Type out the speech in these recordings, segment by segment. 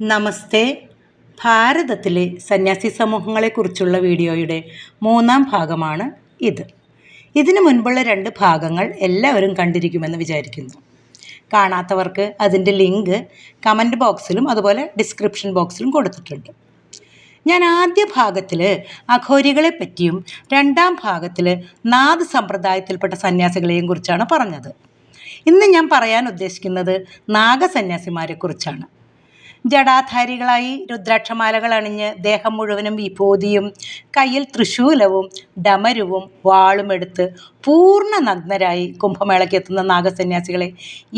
നമസ്തേ. ഭാരതത്തിലെ സന്യാസി സമൂഹങ്ങളെക്കുറിച്ചുള്ള വീഡിയോയുടെ മൂന്നാം ഭാഗമാണ് ഇത്. ഇതിനു മുൻപുള്ള രണ്ട് ഭാഗങ്ങൾ എല്ലാവരും കണ്ടിരിക്കുമെന്ന് വിചാരിക്കുന്നു. കാണാത്തവർക്ക് അതിന്റെ ലിങ്ക് കമന്റ് ബോക്സിലും അതുപോലെ ഡിസ്ക്രിപ്ഷൻ ബോക്സിലും കൊടുത്തിട്ടുണ്ട്. ഞാൻ ആദ്യ ഭാഗത്തിൽ അഘോരികളെ പറ്റിയും രണ്ടാം ഭാഗത്തിൽ നാദ് സമ്പ്രദായത്തിൽപ്പെട്ട സന്യാസികളെയും കുറിച്ചാണ് പറഞ്ഞത്. ഇന്ന് ഞാൻ പറയാൻ ഉദ്ദേശിക്കുന്നത് നാഗസന്യാസിമാരെക്കുറിച്ചാണ്. ജടാധാരികളായി രുദ്രാക്ഷമാലകൾ അണിഞ്ഞ് ദേഹം മുഴുവനും വിഭൂതിയും കയ്യിൽ തൃശൂലവും ഡമരുവും വാളും എടുത്ത് പൂർണ നഗ്നരായി കുംഭമേളയ്ക്ക് എത്തുന്ന നാഗസന്യാസികളെ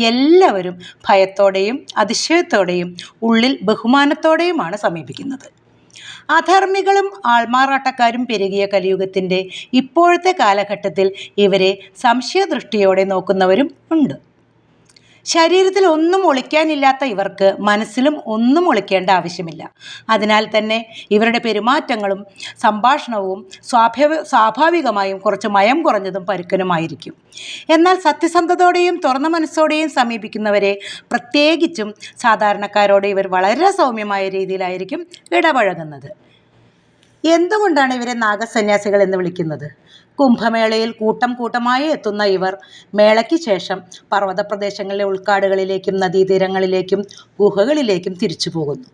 എല്ലാവരും ഭയത്തോടെയും അതിശയത്തോടെയും ഉള്ളിൽ ബഹുമാനത്തോടെയുമാണ് സമീപിക്കുന്നത്. അധർമ്മികളും ആൾമാറാട്ടക്കാരും പെരുകിയ കലിയുഗത്തിന്റെ ഇപ്പോഴത്തെ കാലഘട്ടത്തിൽ ഇവരെ സംശയദൃഷ്ടിയോടെ നോക്കുന്നവരും ഉണ്ട്. ശരീരത്തിൽ ഒന്നും ഒളിക്കാനില്ലാത്ത ഇവർക്ക് മനസ്സിലും ഒന്നും ഒളിക്കേണ്ട ആവശ്യമില്ല. അതിനാൽ തന്നെ ഇവരുടെ പെരുമാറ്റങ്ങളും സംഭാഷണവും സ്വാഭാവ സ്വാഭാവികമായും കുറച്ച് മയം കുറഞ്ഞതും പരുക്കനുമായിരിക്കും. എന്നാൽ സത്യസന്ധതയോടെയും തുറന്ന മനസ്സോടെയും സമീപിക്കുന്നവരെ പ്രത്യേകിച്ചും സാധാരണക്കാരോട് ഇവർ വളരെ സൗമ്യമായ രീതിയിലായിരിക്കും ഇടപഴകുന്നത്. എന്തുകൊണ്ടാണ് ഇവരെ നാഗസന്യാസികൾ എന്ന് വിളിക്കുന്നത്? കുംഭമേളയിൽ കൂട്ടം കൂട്ടമായി എത്തുന്ന ഇവർ മേളയ്ക്ക് ശേഷം പർവത പ്രദേശങ്ങളിലെ ഉൾക്കാടുകളിലേക്കും നദീതീരങ്ങളിലേക്കും ഗുഹകളിലേക്കും തിരിച്ചു പോകുന്നു.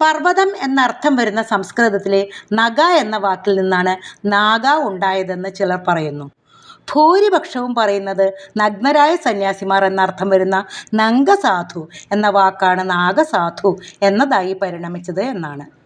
പർവതം എന്നർത്ഥം വരുന്ന സംസ്കൃതത്തിലെ നഗ എന്ന വാക്കിൽ നിന്നാണ് നാഗ ഉണ്ടായതെന്ന് ചിലർ പറയുന്നു. ഭൂരിപക്ഷവും പറയുന്നത് നഗ്നരായ സന്യാസിമാർ എന്നർത്ഥം വരുന്ന നംഗസാധു എന്ന വാക്കാണ് നാഗസാധു എന്നതായി പരിണമിച്ചത് എന്നാണ്.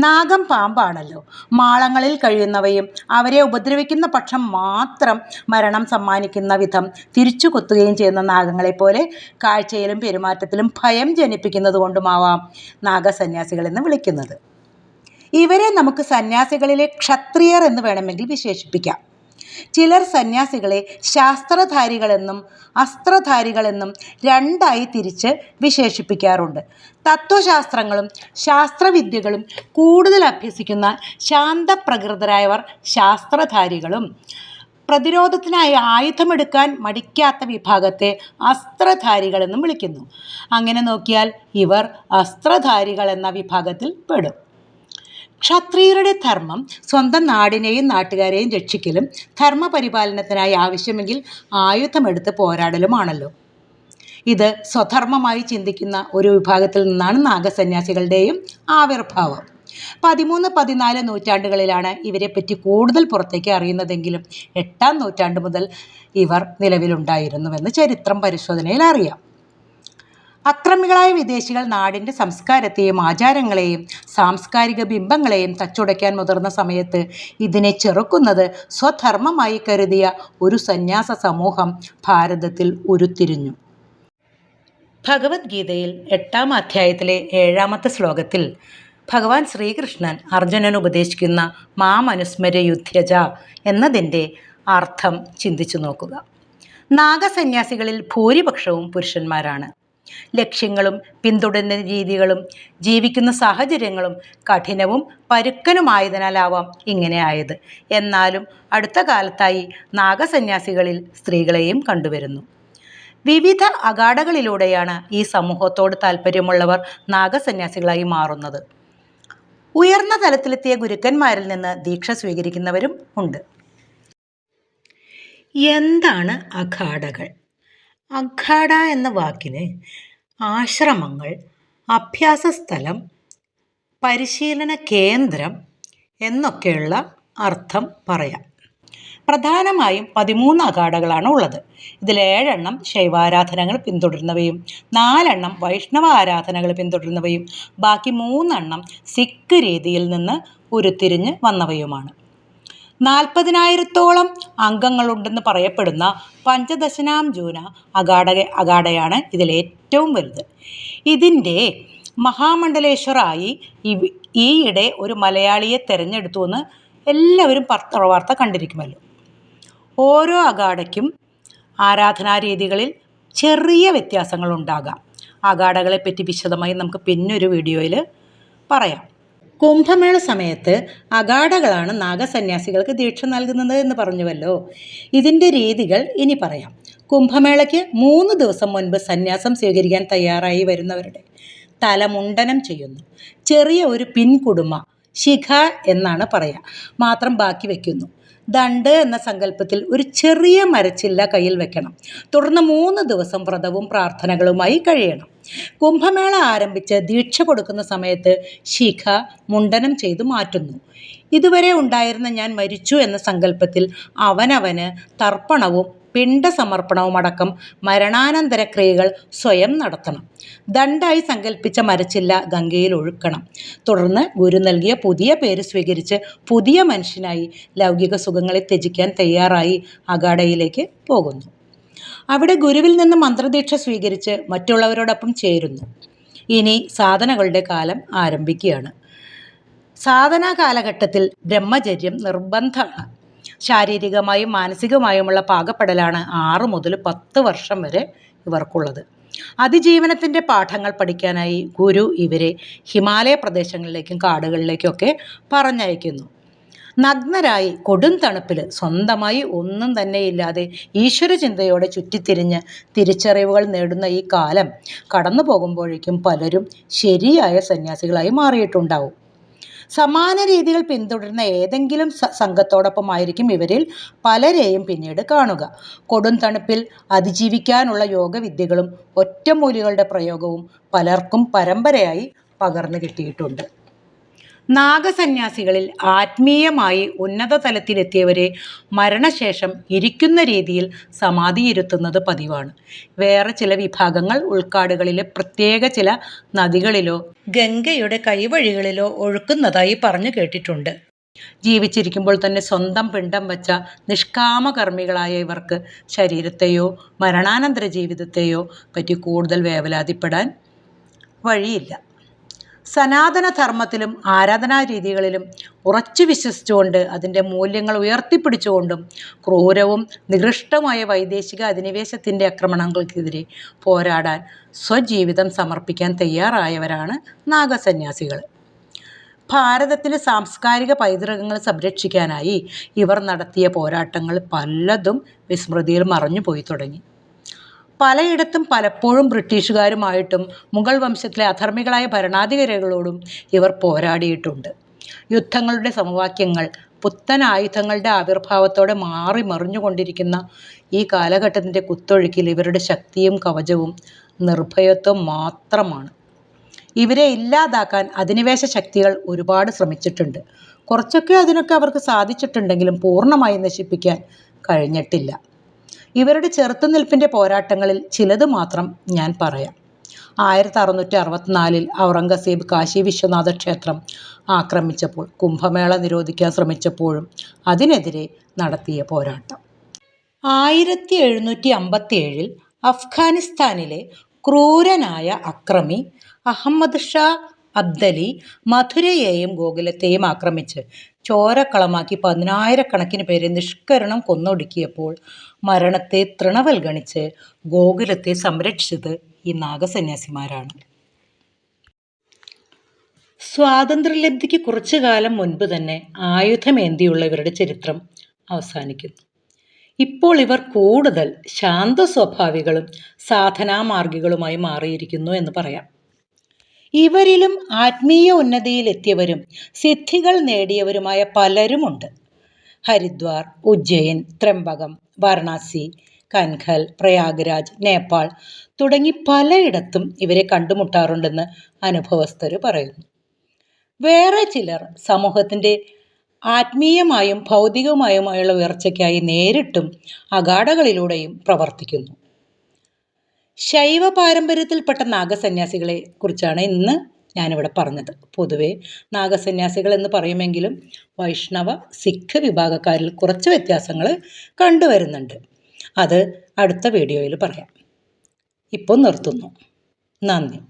നാഗം പാമ്പാണല്ലോ. മാളങ്ങളിൽ കഴിയുന്നവയും അവരെ ഉപദ്രവിക്കുന്ന പക്ഷം മാത്രം മരണം സമ്മാനിക്കുന്ന വിധം തിരിച്ചു കൊത്തുകയും ചെയ്യുന്ന നാഗങ്ങളെപ്പോലെ കാഴ്ചയിലും പെരുമാറ്റത്തിലും ഭയം ജനിപ്പിക്കുന്നത് കൊണ്ടുമാവാം നാഗസന്യാസികൾ എന്ന് വിളിക്കുന്നത്. ഇവരെ നമുക്ക് സന്യാസികളിലെ ക്ഷത്രിയർ എന്ന് വേണമെങ്കിൽ വിശേഷിപ്പിക്കാം. ചിലർ സന്യാസികളെ ശാസ്ത്രധാരികളെന്നും അസ്ത്രധാരികളെന്നും രണ്ടായി തിരിച്ച് വിശേഷിപ്പിക്കാറുണ്ട്. തത്വശാസ്ത്രങ്ങളും ശാസ്ത്രവിദ്യകളും കൂടുതൽ അഭ്യസിക്കുന്ന ശാന്തപ്രകൃതരായവർ ശാസ്ത്രധാരികളും. പ്രതിരോധത്തിനായി ആയുധമെടുക്കാൻ മടിക്കാത്ത വിഭാഗത്തെ അസ്ത്രധാരികളെന്നും വിളിക്കുന്നു. അങ്ങനെ നോക്കിയാൽ ഇവർ അസ്ത്രധാരികൾ എന്ന വിഭാഗത്തിൽ പെടും. ക്ഷത്രിയരുടെ ധർമ്മം സ്വന്തം നാടിനെയും നാട്ടുകാരെയും രക്ഷിക്കലും ധർമ്മപരിപാലനത്തിനായി ആവശ്യമെങ്കിൽ ആയുധമെടുത്ത് പോരാടലുമാണല്ലോ. ഇത് സ്വധർമ്മമായി ചിന്തിക്കുന്ന ഒരു വിഭാഗത്തിൽ നിന്നാണ് നാഗസന്യാസികളുടെയും ആവിർഭാവം. പതിമൂന്ന് പതിനാല് നൂറ്റാണ്ടുകളിലാണ് ഇവരെപ്പറ്റി കൂടുതൽ പുറത്തേക്ക് അറിയുന്നതെങ്കിലും എട്ടാം നൂറ്റാണ്ട് മുതൽ ഇവർ നിലവിലുണ്ടായിരുന്നുവെന്ന് ചരിത്രം പരിശോധനയിൽ അറിയാം. അക്രമികളായ വിദേശികൾ നാടിന്റെ സംസ്കാരത്തെയും ആചാരങ്ങളെയും സാംസ്കാരിക ബിംബങ്ങളെയും തച്ചുടയ്ക്കാൻ മുതിർന്ന സമയത്ത് ഇതിനെ ചെറുക്കുന്നത് സ്വധർമ്മമായി കരുതിയ ഒരു സന്യാസ സമൂഹം ഭാരതത്തിൽ ഉരുത്തിരിഞ്ഞു. ഭഗവത്ഗീതയിൽ എട്ടാം അധ്യായത്തിലെ ഏഴാമത്തെ ശ്ലോകത്തിൽ ഭഗവാൻ ശ്രീകൃഷ്ണൻ അർജുനൻ ഉപദേശിക്കുന്ന മാമനുസ്മര യുദ്ധജ എന്നതിന്റെ അർത്ഥം ചിന്തിച്ചു നോക്കുക. നാഗസന്യാസികളിൽ ഭൂരിപക്ഷവും പുരുഷന്മാരാണ്. ലക്ഷ്യങ്ങളും പിന്തുടരുന്ന രീതികളും ജീവിക്കുന്ന സാഹചര്യങ്ങളും കഠിനവും പരുക്കനുമായതിനാലാവാം ഇങ്ങനെ ആയത് എന്നാലും അടുത്ത കാലത്തായി നാഗസന്യാസികളിൽ സ്ത്രീകളെയും കണ്ടുവരുന്നു. വിവിധ അഗാഡകളിലൂടെയാണ് ഈ സമൂഹത്തോട് താല്പര്യമുള്ളവർ നാഗസന്യാസികളായി മാറുന്നത്. ഉയർന്ന തലത്തിലെത്തിയ ഗുരുക്കന്മാരിൽ നിന്ന് ദീക്ഷ സ്വീകരിക്കുന്നവരും ഉണ്ട്. എന്താണ് അഖാഡകൾ അഖാഡ എന്ന വാക്കിന് ആശ്രമങ്ങൾ അഭ്യാസ സ്ഥലം പരിശീലന കേന്ദ്രം എന്നൊക്കെയുള്ള അർത്ഥം പറയാം. പ്രധാനമായും പതിമൂന്ന് അഖാഡകളാണ് ഉള്ളത്. ഇതിൽ ഏഴെണ്ണം ശൈവാരാധനകൾ പിന്തുടരുന്നവയും നാലെണ്ണം വൈഷ്ണവ ആരാധനകൾ പിന്തുടരുന്നവയും ബാക്കി മൂന്നെണ്ണം സിഖ് രീതിയിൽ നിന്ന് ഉരുത്തിരിഞ്ഞ് വന്നവയുമാണ്. നാൽപ്പതിനായിരത്തോളം അംഗങ്ങളുണ്ടെന്ന് പറയപ്പെടുന്ന പഞ്ചദശനാം ജൂന അഗാഡ അഗാഡയാണ് ഇതിലേറ്റവും വലുത്. ഇതിന്റെ മഹാമണ്ഡലേശ്വറായി ഈയിടെ ഒരു മലയാളിയെ തിരഞ്ഞെടുത്തു എന്ന് എല്ലാവരും പത്ര വാർത്ത കണ്ടിരിക്കുമല്ലോ. ഓരോ അഗാഡയ്ക്കും ആരാധനാരീതികളിൽ ചെറിയ വ്യത്യാസങ്ങളുണ്ടാകാം. അഗാഡകളെപ്പറ്റി വിശദമായി നമുക്ക് പിന്നൊരു വീഡിയോയിൽ പറയാം. കുംഭമേള സമയത്ത് അഗാഡകളാണ് നാഗസന്യാസികൾക്ക് ദീക്ഷ നൽകുന്നത് എന്ന് പറഞ്ഞുവല്ലോ. ഇതിന്റെ രീതികൾ ഇനി പറയാം. കുംഭമേളയ്ക്ക് മൂന്ന് ദിവസം മുൻപ് സന്യാസം സ്വീകരിക്കാൻ തയ്യാറായി വരുന്നവരുടെ തലമുണ്ടനം ചെയ്യുന്നു. ചെറിയ ഒരു പിൻകുടുമ ശിഖ എന്നാണ് പറയുക മാത്രം ബാക്കി വയ്ക്കുന്നു ദണ്ട് എന്ന സങ്കല്പത്തിൽ ഒരു ചെറിയ മരച്ചില്ല കയ്യിൽ വെക്കണം. തുടർന്ന് മൂന്ന് ദിവസം വ്രതവും പ്രാർത്ഥനകളുമായി കഴിയണം. കുംഭമേള ആരംഭിച്ച് ദീക്ഷ കൊടുക്കുന്ന സമയത്ത് ശിഖ മുണ്ടനം ചെയ്തു മാറ്റുന്നു. ഇതുവരെ ഉണ്ടായിരുന്ന ഞാൻ മരിച്ചു എന്ന സങ്കല്പത്തിൽ അവനവന് തർപ്പണവും പിണ്ടസമർപ്പണവും അടക്കം മരണാനന്തര ക്രിയകൾ സ്വയം നടത്തണം. ദണ്ടായി സങ്കല്പിച്ച മരച്ചില്ല ഗംഗയിൽ ഒഴുക്കണം. തുടർന്ന് ഗുരു നൽകിയ പുതിയ പേര് സ്വീകരിച്ച് പുതിയ മനുഷ്യനായി ലൗകിക സുഖങ്ങളെ ത്യജിക്കാൻ തയ്യാറായി അഗാഡയിലേക്ക് പോകുന്നു. അവിടെ ഗുരുവിൽ നിന്ന് മന്ത്രദീക്ഷ സ്വീകരിച്ച് മറ്റുള്ളവരോടൊപ്പം ചേരുന്നു. ഇനി സാധനകളുടെ കാലം ആരംഭിക്കുകയാണ്. സാധനാ കാലഘട്ടത്തിൽ ബ്രഹ്മചര്യം നിർബന്ധമാണ്. ശാരീരികമായും മാനസികമായുമുള്ള പാകപ്പെടലാണ് ആറ് മുതൽ പത്ത് വർഷം വരെ ഇവർക്കുള്ളത്. അതിജീവനത്തിന്റെ പാഠങ്ങൾ പഠിക്കാനായി ഗുരു ഇവരെ ഹിമാലയ പ്രദേശങ്ങളിലേക്കും കാടുകളിലേക്കൊക്കെ പറഞ്ഞയക്കുന്നു. നഗ്നരായി കൊടും തണുപ്പിൽ സ്വന്തമായി ഒന്നും തന്നെ തന്നെയില്ലാതെ ഈശ്വരചിന്തയോടെ ചുറ്റിത്തിരിഞ്ഞ് തിരിച്ചറിവുകൾ നേടുന്ന ഈ കാലം കടന്നു പോകുമ്പോഴേക്കും പലരും ശരിയായ സന്യാസികളായി മാറിയിട്ടുണ്ടാവും. സമാന രീതികൾ പിന്തുടരുന്ന ഏതെങ്കിലും സംഘത്തോടൊപ്പമായിരിക്കും ഇവരിൽ പലരെയും പിന്നീട് കാണുക. കൊടും തണുപ്പിൽ അതിജീവിക്കാനുള്ള യോഗവിദ്യകളും ഒറ്റമൂലികളുടെ പ്രയോഗവും പലർക്കും പരമ്പരയായി പകർന്നു കിട്ടിയിട്ടുണ്ട്. നാഗസന്യാസികളിൽ ആത്മീയമായി ഉന്നത തലത്തിലെത്തിയവരെ മരണശേഷം ഇരിക്കുന്ന രീതിയിൽ സമാധിയിരുത്തുന്നത് പതിവാണ്. വേറെ ചില വിഭാഗങ്ങൾ ഉൾക്കാടുകളിലെ പ്രത്യേക ചില നദികളിലോ ഗംഗയുടെ കൈവഴികളിലോ ഒഴുക്കുന്നതായി പറഞ്ഞു കേട്ടിട്ടുണ്ട്. ജീവിച്ചിരിക്കുമ്പോൾ തന്നെ സ്വന്തം പിണ്ടം വച്ച നിഷ്കാമകർമ്മികളായ ഇവർക്ക് ശരീരത്തെയോ മരണാനന്തര ജീവിതത്തെയോ പറ്റി കൂടുതൽ വേവലാതിപ്പെടാൻ വഴിയില്ല. സനാതനധർമ്മത്തിലും ആരാധനാ രീതികളിലും ഉറച്ചു വിശ്വസിച്ചുകൊണ്ട് അതിന്റെ മൂല്യങ്ങൾ ഉയർത്തിപ്പിടിച്ചുകൊണ്ടും ക്രൂരവും നികൃഷ്ടമായ വൈദേശിക അധിനിവേശത്തിന്റെ ആക്രമണങ്ങൾക്കെതിരെ പോരാടാൻ സ്വജീവിതം സമർപ്പിക്കാൻ തയ്യാറായവരാണ് നാഗസന്യാസികൾ. ഭാരതത്തിലെ സാംസ്കാരിക പൈതൃകങ്ങൾ സംരക്ഷിക്കാനായി ഇവർ നടത്തിയ പോരാട്ടങ്ങൾ പലതും വിസ്മൃതിയിൽ മറഞ്ഞു പോയി തുടങ്ങി. പലയിടത്തും പലപ്പോഴും ബ്രിട്ടീഷുകാരുമായിട്ടും മുഗൾ വംശത്തിലെ അധർമ്മികളായ ഭരണാധികാരികളോടും ഇവർ പോരാടിയിട്ടുണ്ട്. യുദ്ധങ്ങളുടെ സമവാക്യങ്ങൾ പുത്തൻ ആയുധങ്ങളുടെ ആവിർഭാവത്തോടെ മാറി മറിഞ്ഞുകൊണ്ടിരിക്കുന്ന ഈ കാലഘട്ടത്തിന്റെ കുത്തൊഴുക്കിൽ ഇവരുടെ ശക്തിയും കവചവും നിർഭയത്വം മാത്രമാണ്. ഇവരെ ഇല്ലാതാക്കാൻ അധിനിവേശ ശക്തികൾ ഒരുപാട് ശ്രമിച്ചിട്ടുണ്ട്. കുറച്ചൊക്കെ അതിനൊക്കെ അവർക്ക് സാധിച്ചിട്ടുണ്ടെങ്കിലും പൂർണമായി നശിപ്പിക്കാൻ കഴിഞ്ഞിട്ടില്ല. ഇവരുടെ ചെറുത്തുനിൽപ്പിന്റെ പോരാട്ടങ്ങളിൽ ചിലത് മാത്രം ഞാൻ പറയാം. ആയിരത്തി അറുന്നൂറ്റി അറുപത്തിനാലിൽ ഔറംഗസീബ് കാശി വിശ്വനാഥ ക്ഷേത്രം ആക്രമിച്ചപ്പോൾ കുംഭമേള നിരോധിക്കാൻ ശ്രമിച്ചപ്പോഴും അതിനെതിരെ നടത്തിയ പോരാട്ടം. ആയിരത്തി എഴുന്നൂറ്റി അമ്പത്തി ഏഴിൽ അഫ്ഗാനിസ്ഥാനിലെ ക്രൂരനായ അക്രമി അഹമ്മദ് ഷാ അബ്ദലി മധുരയെയും ഗോകുലത്തെയും ആക്രമിച്ച് ചോരക്കളമാക്കി പതിനായിരക്കണക്കിന് പേരെ നിഷ്കരണം കൊന്നൊടുക്കിയപ്പോൾ മരണത്തെ തൃണവൽഗണിച്ച് ഗോകുലത്തെ സംരക്ഷിച്ചത് ഈ നാഗസന്യാസിമാരാണ്. സ്വാതന്ത്ര്യലബ്ധിക്ക് കുറച്ചു കാലം മുൻപ് തന്നെ ആയുധമേന്തിയുള്ള ഇവരുടെ ചരിത്രം അവസാനിക്കുന്നു. ഇപ്പോൾ ഇവർ കൂടുതൽ ശാന്ത സ്വഭാവികളും സാധനാമാർഗികളുമായി മാറിയിരിക്കുന്നു എന്ന് പറയാം. ഇവരിലും ആത്മീയ ഉന്നതിയിലെത്തിയവരും സിദ്ധികൾ നേടിയവരുമായ പലരുമുണ്ട്. ഹരിദ്വാർ ഉജ്ജയിൻ ത്രംബകം വാരണാസി കൻഖൽ പ്രയാഗ്രാജ് നേപ്പാൾ തുടങ്ങി പലയിടത്തും ഇവരെ കണ്ടുമുട്ടാറുണ്ടെന്ന് അനുഭവസ്ഥർ പറയുന്നു. വേറെ ചിലർ സമൂഹത്തിന്റെ ആത്മീയമായും ഭൗതികമായുമായുള്ള ഉയർച്ചയ്ക്കായി നേരിട്ടും അഗാഢകളിലൂടെയും പ്രവർത്തിക്കുന്നു. ശൈവ പാരമ്പര്യത്തിൽപ്പെട്ട നാഗസന്യാസികളെ കുറിച്ചാണ് ഇന്ന് ഞാനിവിടെ പറഞ്ഞത്. പൊതുവെ നാഗസന്യാസികൾ എന്ന് പറയുമെങ്കിലും വൈഷ്ണവ സിഖ് വിഭാഗക്കാരിൽ കുറച്ച് വ്യത്യാസങ്ങൾ കണ്ടുവരുന്നുണ്ട്. അത് അടുത്ത വീഡിയോയിൽ പറയാം. ഇപ്പോൾ നിർത്തുന്നു. നന്ദി.